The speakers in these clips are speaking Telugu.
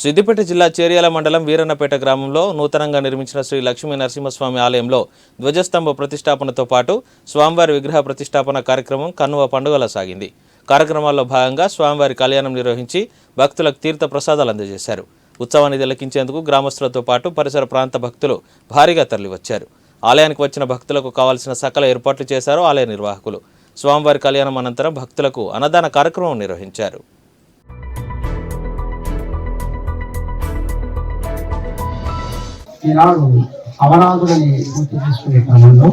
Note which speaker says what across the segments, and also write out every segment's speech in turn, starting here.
Speaker 1: సిద్దిపేట జిల్లా చేర్యాల మండలం వీరన్నపేట గ్రామంలో నూతనంగా నిర్మించిన శ్రీ లక్ష్మీ నరసింహస్వామి ఆలయంలో ధ్వజస్తంభ ప్రతిష్టాపనతో పాటు స్వామివారి విగ్రహ ప్రతిష్టాపన కార్యక్రమం కన్నువ పండుగల సాగింది. కార్యక్రమాల్లో భాగంగా స్వామివారి కళ్యాణం నిర్వహించి భక్తులకు తీర్థ ప్రసాదాలు అందజేశారు. ఉత్సవాన్ని తిలకించేందుకు గ్రామస్తులతో పాటు పరిసర ప్రాంత భక్తులు భారీగా తరలివచ్చారు. ఆలయానికి వచ్చిన భక్తులకు కావాల్సిన సకల ఏర్పాట్లు చేశారు ఆలయ నిర్వాహకులు. స్వామివారి కళ్యాణం అనంతరం భక్తులకు అన్నదాన కార్యక్రమం నిర్వహించారు.
Speaker 2: ఈనాడు అవరాధులని పూర్తి చేసుకునే క్రమంలో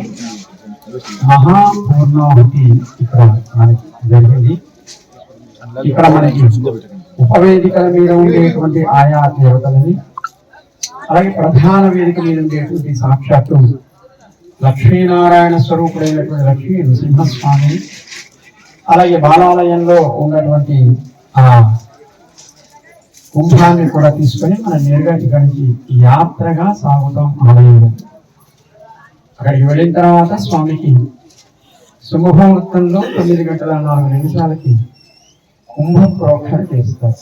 Speaker 2: మహాపూర్ణాహుతి ఇక్కడ మనకి జరిగింది. ఇక్కడ మనకి ఉపవేదికల మీద ఉండేటువంటి ఆయా దేవతలని అలాగే ప్రధాన వేదిక మీద ఉండేటువంటి సాక్షాత్తు లక్ష్మీనారాయణ స్వరూపుడైనటువంటి లక్ష్మీ నృసింహస్వామి అలాగే బాలాలయంలో ఉన్నటువంటి ఆ కుంభాన్ని కూడా తీసుకొని మనం నేరుగా ఇక్కడి యాత్రగా సాగుతాం ఆలయంలో అక్కడికి వెళ్ళిన తర్వాత స్వామికి శుభముహూర్తంలో తొమ్మిది గంటల నాలుగు నిమిషాలకి కుంభ ప్రోక్షణ చేస్తారు.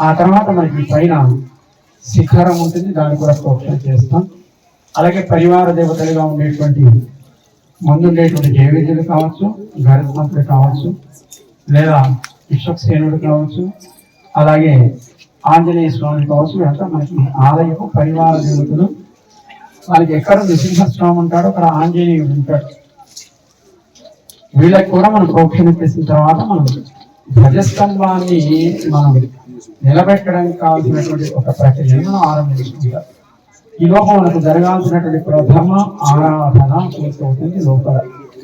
Speaker 2: ఆ తర్వాత మనకి పైన శిఖరం ఉంటుంది దాన్ని కూడా ప్రోక్షణ చేస్తాం. అలాగే పరివార దేవతలుగా ఉండేటువంటి ముందుండేటువంటి దేవేదులు కావచ్చు గరుత్మంతుడు కావచ్చు లేదా విశ్వక్సేనుడు కావచ్చు అలాగే ఆంజనేయ స్వామి కావచ్చు వీళ్ళంతా మనకి ఆలయపు పరివార దేవతలు. వాళ్ళకి ఎక్కడ నృసింహస్వామి ఉంటాడో అక్కడ ఆంజనేయుడు ఉంటాడు. వీళ్ళకి కూడా మనం ప్రోక్షణ చేసిన తర్వాత మనం ధ్వజస్తంభాన్ని మనం నిలబెట్టడానికి కావాల్సినటువంటి ఒక ప్రక్రియను మనం ఆరంభించుకుంటాం. ఈ లోపం మనకు జరగాల్సినటువంటి ప్రథమ ఆరాధన పూర్తవుతుంది లోపల.